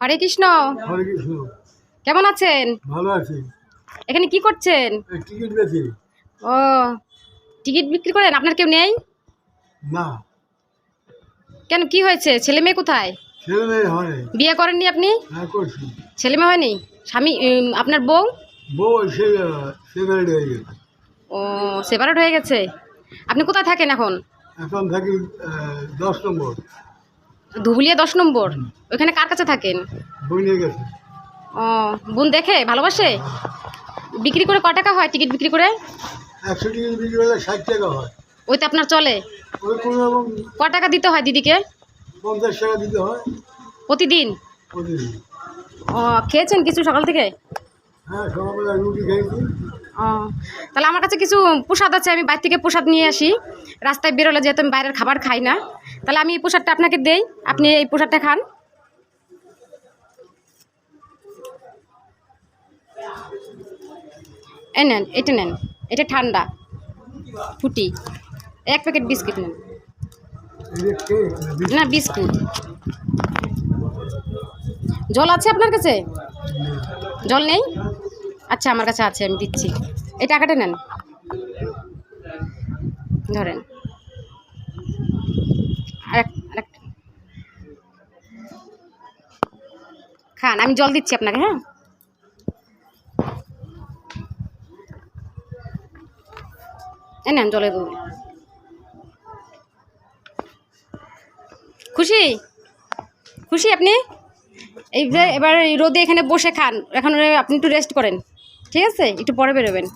হরে কৃষ্ণ। হরে কৃষ্ণ। কেমন আছেন? ভালো আছি। এখানে কি করছেন? টিকিট বেশি ও টিকিট বিক্রি করেন? আপনার কেউ নেই? না। কেন কি হয়েছে? ছেলে মেয়ে কোথায়? ছেলে মেয়ে হয় বিয়ে করেননি আপনি? হ্যাঁ করছি। ছেলে মেয়ে হয়নি? স্বামী আপনার বউ? বউ হয়ে গেছে। ও সেপারেট হয়ে গেছে। আপনি কোথায় থাকেন এখন? এখন থাকি দশ নম্বর। ধুবুলিয়া দশ নম্বর? ওইখানে কার কাছে থাকেন? ও বোন দেখে? ভালোবাসে? বিক্রি করে ক টাকা হয় টিকিট বিক্রি করে? একশো টিকিট বিক্রি করলে ষাট টাকা হয়। ওইতে আপনার চলে। ওই ক টাকা দিতে হয় দিদিকে? পঞ্চাশ টাকা দিতে হয়। প্রতিদিন? প্রতিদিন। ও খেয়েছেন কিছু সকাল থেকে? হ্যাঁ সকালবেলা রুটি খেয়েছি। ও তাহলে আমার কাছে কিছু প্রসাদ আছে আমি বাইরে থেকে প্রসাদ নিয়ে আসি। রাস্তায় বেরোলে যেহেতু আমি বাইরের খাবার খাই না। তাহলে আমি এই প্রসাদটা আপনাকে দেই। আপনি এই প্রসাদটা খান। এই নেন, এটা নেন। এটা ঠান্ডা। ফুটি। এক প্যাকেট বিস্কিট নেন। না, বিস্কুট। জল আছে আপনার কাছে? জল নেই? আচ্ছা আমার কাছে আছে, আমি দিচ্ছি। এই টাকাটা নেন। ধরেন। খান, আমি জল দিচ্ছি আপনাকে হ্যাঁ? নেন জলের বোতল খুশি? খুশি আপনি? এই এবার রোদে এখানে বসে খান, এখন আপনি একটু রেস্ট করেন, ঠিক আছে? একটু পরে বেরোবেন।